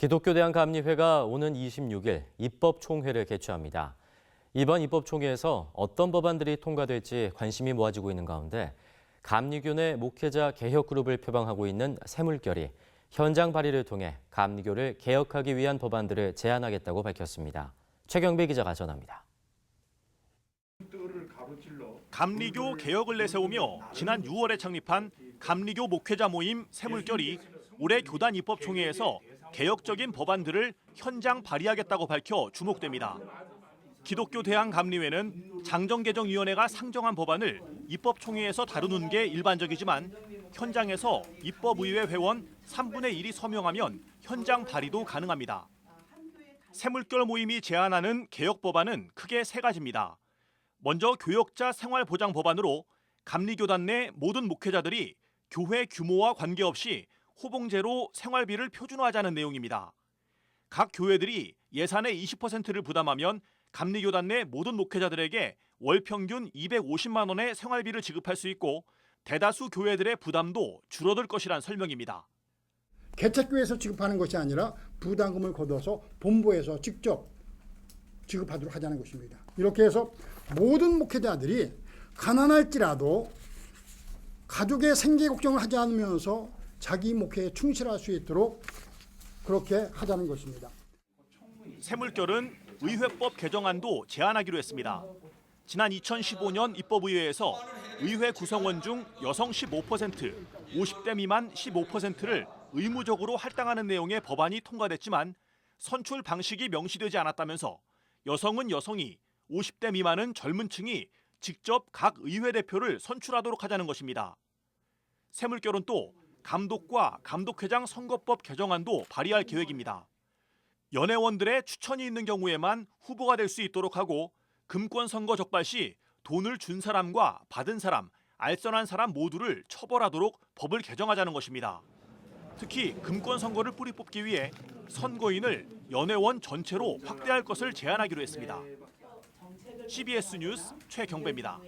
기독교 대한감리회가 오는 26일 입법총회를 개최합니다. 이번 입법총회에서 어떤 법안들이 통과될지 관심이 모아지고 있는 가운데 감리교 내 목회자 개혁 그룹을 표방하고 있는 새물결이 현장 발의를 통해 감리교를 개혁하기 위한 법안들을 제안하겠다고 밝혔습니다. 최경배 기자가 전합니다. 감리교 개혁을 내세우며 지난 6월에 창립한 감리교 목회자 모임 새물결이 올해 교단 입법총회에서 개혁적인 법안들을 현장 발의하겠다고 밝혀 주목됩니다. 기독교 대한감리회는 장정개정위원회가 상정한 법안을 입법총회에서 다루는 게 일반적이지만 현장에서 입법의회 회원 3분의 1이 서명하면 현장 발의도 가능합니다. 새물결 모임이 제안하는 개혁 법안은 크게 세 가지입니다. 먼저 교역자 생활 보장 법안으로 감리교단 내 모든 목회자들이 교회 규모와 관계없이 호봉제로 생활비를 표준화하자는 내용입니다. 각 교회들이 예산의 20%를 부담하면 감리교단 내 모든 목회자들에게 월 평균 250만 원의 생활비를 지급할 수 있고 대다수 교회들의 부담도 줄어들 것이란 설명입니다. 개척교회에서 지급하는 것이 아니라 부담금을 걷어서 본부에서 직접 지급하도록 하자는 것입니다. 이렇게 해서 모든 목회자들이 가난할지라도 가족의 생계 걱정을 하지 않으면서 자기 목회에 충실할 수 있도록 그렇게 하자는 것입니다. 새물결은 의회법 개정안도 제안하기로 했습니다. 지난 2015년 입법의회에서 의회 구성원 중 여성 15%, 50대 미만 15%를 의무적으로 할당하는 내용의 법안이 통과됐지만 선출 방식이 명시되지 않았다면서 여성은 여성이, 50대 미만은 젊은 층이 직접 각 의회 대표를 선출하도록 하자는 것입니다. 새물결은 또 감독과 감독회장 선거법 개정안도 발의할 계획입니다. 연회원들의 추천이 있는 경우에만 후보가 될 수 있도록 하고 금권 선거 적발 시 돈을 준 사람과 받은 사람, 알선한 사람 모두를 처벌하도록 법을 개정하자는 것입니다. 특히 금권 선거를 뿌리 뽑기 위해 선거인을 연회원 전체로 확대할 것을 제안하기로 했습니다. CBS 뉴스 최경배입니다.